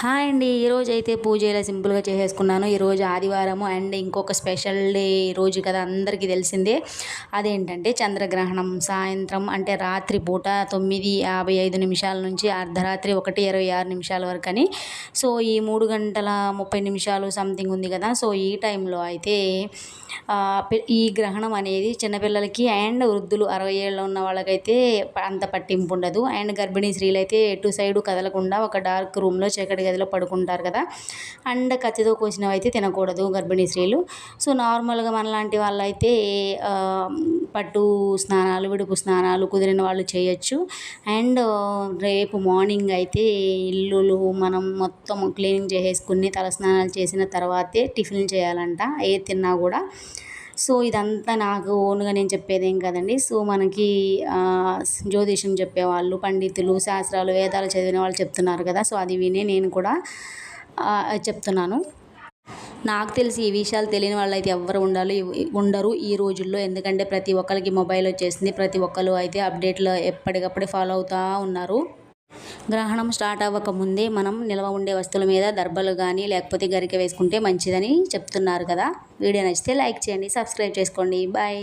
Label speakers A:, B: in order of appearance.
A: Hi అండి. ఈరోజు అయితే పూజ ఇలా సింపుల్గా చేసేసుకున్నాను. ఈరోజు ఆదివారము అండ్ ఇంకొక స్పెషల్ డే రోజు కదా అందరికీ తెలిసిందే. అదేంటంటే చంద్రగ్రహణం సాయంత్రం అంటే రాత్రి పూట తొమ్మిది యాభై ఐదు నిమిషాల నుంచి అర్ధరాత్రి ఒకటి ఇరవై ఆరు నిమిషాల వరకు అని. సో ఈ మూడు గంటల ముప్పై నిమిషాలు సంథింగ్ ఉంది కదా. సో ఈ టైంలో అయితే ఈ గ్రహణం అనేది చిన్నపిల్లలకి అండ్ వృద్ధులు అరవై ఏళ్ళు ఉన్న వాళ్ళకైతే అంత పట్టింపు ఉండదు. అండ్ గర్భిణీ స్త్రీలు అయితే ఎటు సైడు కదలకుండా ఒక డార్క్ రూమ్లో చీకటి గదిలో పడుకుంటారు కదా. అండ్ కత్తితో కోసినవి అయితే తినకూడదు గర్భిణీ స్త్రీలు. సో నార్మల్గా మనలాంటి వాళ్ళైతే పట్టు స్నానాలు విడుపు స్నానాలు కుదిరిన వాళ్ళు చేయొచ్చు. అండ్ రేపు మార్నింగ్ అయితే ఇల్లులు మనం మొత్తం క్లీనింగ్ చేసేసుకుని తల స్నానాలు చేసిన తర్వాతే టిఫిన్ చేయాలంట. ఏ తిన్నా కూడా. సో ఇదంతా నాకు ఓన్గా నేను చెప్పేది ఏం కదండి. సో మనకి జ్యోతిషం చెప్పేవాళ్ళు పండితులు శాస్త్రాలు వేదాలు చదివిన వాళ్ళు చెప్తున్నారు కదా. సో అది వినే నేను కూడా చెప్తున్నాను. నాకు తెలిసి ఈ విషయాలు తెలియని వాళ్ళు అయితే ఎవరు ఉండాలి ఉండరు ఈ రోజుల్లో. ఎందుకంటే ప్రతి ఒక్కరికి మొబైల్ వచ్చేసింది. ప్రతి ఒక్కరు అయితే అప్డేట్లు ఎప్పటికప్పుడే ఫాలో అవుతూ ఉన్నారు. గ్రహణం స్టార్ట్ అవ్వకముందే మనం నిల్వ ఉండే వస్తువుల మీద దర్బలు కానీ లేకపోతే గరిక వేసుకుంటే మంచిదని చెప్తున్నారు కదా. వీడియో నచ్చితే లైక్ చేయండి సబ్స్క్రైబ్ చేసుకోండి. బాయ్.